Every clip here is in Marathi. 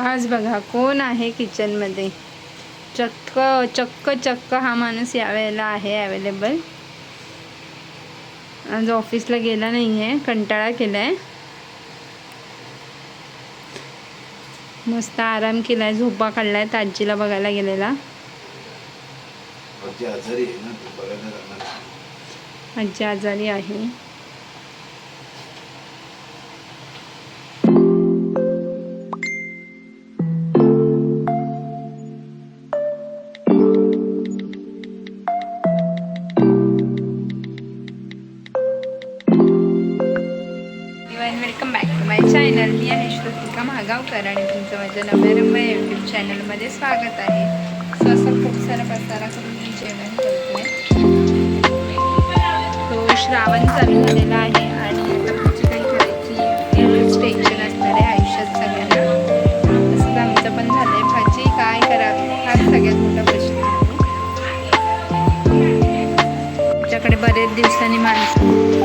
आज बघा कोण आहे किचनमध्ये? चक्क चक्क चक्क हा माणूस यावेळेला आहे अवेलेबल आज ऑफिसला गेला नाही आहे कंटाळा केला आहे मस्त आराम केला आहे झोपा काढला आहे आजीला बघायला गेलेला. आजी आजारी आहे. माय चॅनल मी आहे श्रुतिका महागावकर आणि तुमचं माझ्या नव्यारंभ यूट्यूब चॅनलमध्ये स्वागत आहे. सो असं खूप सारा पसारा करून मी जेवण करते. तो श्रावण चालू झालेला आहे आणि आता पुढची काही करायची एवढंच टेन्शन असणार आहे आयुष्यात सगळ्यांना. तसंच आमचं पण झालं आहे भाजी काय करावी हाच सगळ्यात मोठा प्रश्न आहे. तुमच्याकडे बरेच दिवसांनी माणसं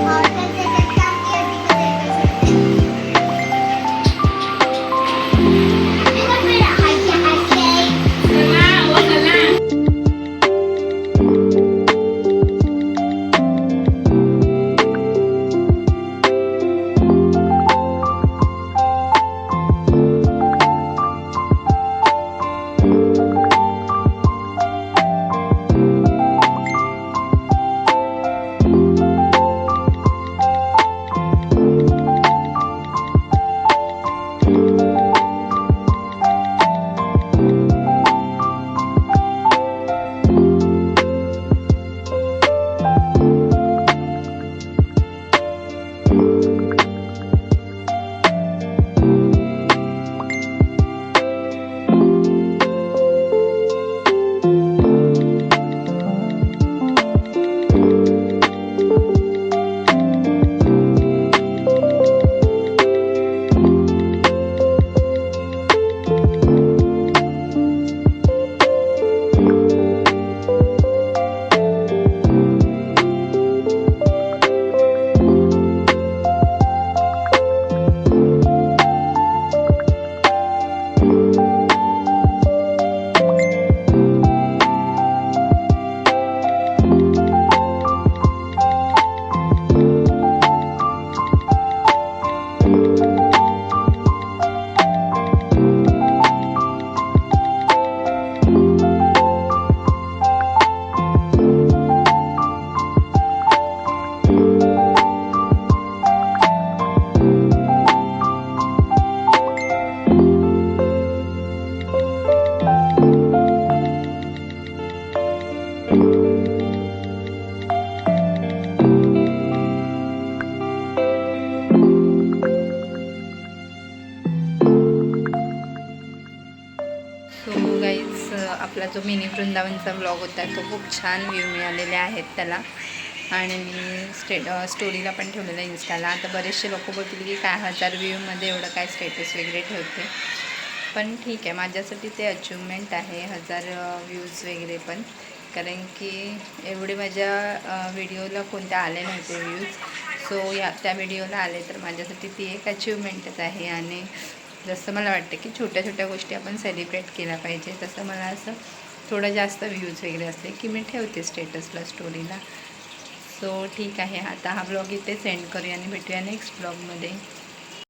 आपला जो मिनी वृंदावनचा ब्लॉग होता तो खूप छान व्ह्यू मिळालेले आहेत त्याला. आणि मी स्टे स्टोरीला पण ठेवलेलं इन्स्टाला आता बरेचसे लोक बोलतील की काय हजार व्ह्यूमध्ये एवढं काय स्टेटस वगैरे ठेवते. पण ठीक आहे माझ्यासाठी ते अचिव्हमेंट आहे हजार व्ह्यूज वगैरे पण. कारण की एवढे माझ्या व्हिडिओला कोणत्या आले नव्हते व्ह्यूज सो या त्या व्हिडिओला आले तर माझ्यासाठी ती एक अचिव्हमेंटच आहे. आणि जसं मला वाटतं की छोट्या छोट्या गोष्टी आपण सेलिब्रेट केल्या पाहिजे. तसं मला असं थोडं जास्त व्ह्यूज वगैरे असले की मी ठेवते स्टेटसला स्टोरीला सो ठीक आहे. आता हा ब्लॉग इथे सेंड करूया आणि भेटूया नेक्स्ट ब्लॉगमध्ये